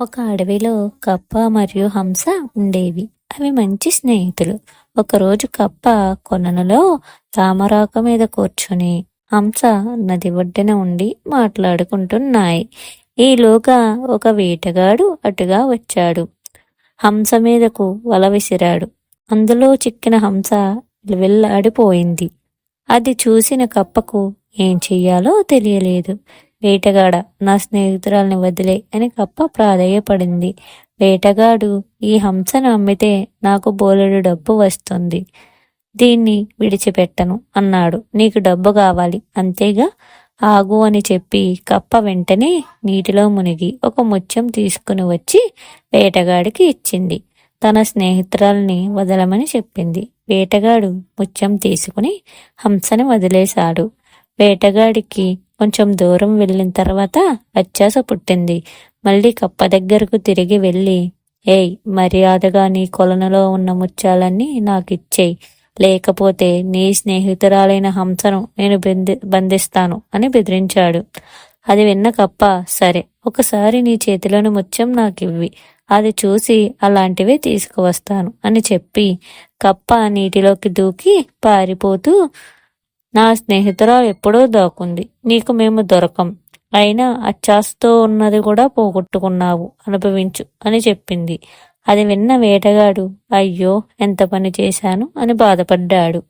ఒక అడవిలో కప్ప మరియు హంస ఉండేవి. అవి మంచి స్నేహితులు. ఒకరోజు కప్ప కొననులో తామరాక మీద కూర్చుని హంస నది ఒడ్డున ఉండి మాట్లాడుకుంటున్నాయి. ఈలోగా ఒక వేటగాడు అటుగా వచ్చాడు. హంస మీదకు వల విసిరాడు. అందులో చిక్కిన హంస వెళ్ళాడిపోయింది అది చూసిన కప్పకు ఏం చెయ్యాలో తెలియలేదు. వేటగాడ నా స్నేహితురాల్ని వదిలే అని కప్ప ప్రాధేయపడింది. వేటగాడు ఈ హంసను అమ్మితే నాకు బోలెడు డబ్బు వస్తుంది. దీన్ని విడిచిపెట్టను అన్నాడు. నీకు డబ్బు కావాలి. అంతేగా? ఆగు అని చెప్పి కప్ప వెంటనే నీటిలో మునిగి ఒక ముత్యం తీసుకుని వచ్చి వేటగాడికి ఇచ్చింది. తన స్నేహితురాల్ని వదలమని చెప్పింది. వేటగాడు ముత్యం తీసుకుని హంసని వదిలేశాడు. వేటగాడికి కొంచెం దూరం వెళ్ళిన తర్వాత అత్యాస పుట్టింది. మళ్ళీ కప్ప దగ్గరకు తిరిగి వెళ్ళి ఏయ్ మర్యాదగా నీ కొలనులో ఉన్న ముత్యాలన్నీ నాకు ఇచ్చేయి లేకపోతే నీ స్నేహితురాలైన హంసను నేను బంధి బంధిస్తాను అని బెదిరించాడు. అది విన్న కప్ప సరే ఒకసారి నీ చేతిలోని ముత్యం నాకివ్వి. అది చూసి అలాంటివే తీసుకువస్తాను అని చెప్పి కప్ప నీటిలోకి దూకి పారిపోతూ నా స్నేహితురాలు ఎప్పుడో దాకుంది నీకు మేము దొరకం. అయినా అచ్చాస్తో ఉన్నది కూడా పోగొట్టుకున్నావు అనుభవించు అని చెప్పింది. అది విన్న వేటగాడు అయ్యో ఎంత పని చేశాను అని బాధపడ్డాడు.